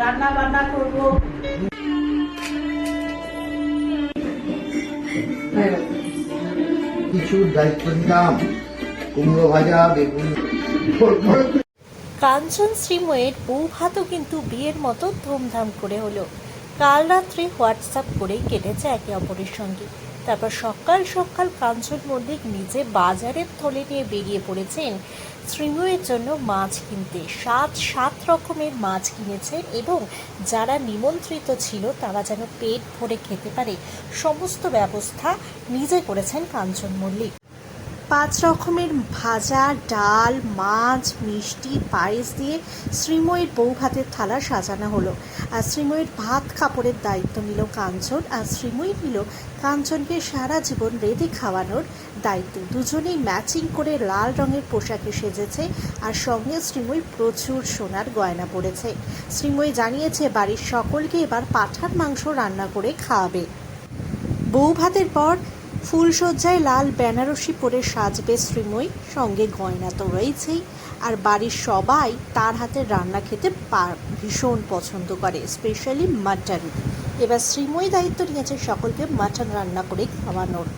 রান্না বান্না করব। কিছু দায়িত্ব নিলাম। কুমড়ো ভাজা বেগুন। কাঞ্চন শ্রীময়ের বউ ভাতও কিন্তু বিয়ের মতো ধুমধাম করে হলো। কাল রাত্রে হোয়াটসঅ্যাপ করেই কেটেছে একে অপরের সঙ্গে। তারপর সকাল সকাল কাঞ্চন মল্লিক নিজে বাজারের থলে নিয়ে বেরিয়ে পড়েছেন শ্রীময়ের জন্য মাছ কিনতে। সাত সাত রকমের মাছ কিনেছেন এবং যারা নিমন্ত্রিত ছিল তারা যেন পেট ভরে খেতে পারে। সমস্ত ব্যবস্থা নিজে করেছেন কাঞ্চন মল্লিক। পাঁচ রকমের ভাজা, ডাল, মাছ, মিষ্টি, পায়েস দিয়ে শ্রীময়ীর বউ ভাতের থালা সাজানো হলো। আর শ্রীময়ীর ভাত কাপড়ের দায়িত্ব নিল কাঞ্চন, আর শ্রীময়ী নিল কাঞ্চনকে সারা জীবন রেঁধে খাওয়ানোর দায়িত্ব। দুজনেই ম্যাচিং করে লাল রঙের পোশাকে সেজেছে, আর সঙ্গে শ্রীময়ী প্রচুর সোনার গয়না পরেছে। শ্রীময়ী জানিয়েছে, বাড়ির সকলকে এবার পাঠার মাংস রান্না করে খাওয়াবে। বউ ভাতের পর ফুলসজ্জায় লাল বেনারসি পরে সাজবে শ্রীময়ী, সঙ্গে গয়না তো রয়েছেই। আর বাড়ির সবাই তার হাতের রান্না খেতে ভীষণ পছন্দ করে স্পেশালি মাটন এবার শ্রীময়ী দায়িত্ব নিয়েছে সকলকে মাটন রান্না করে খাওয়ানোর।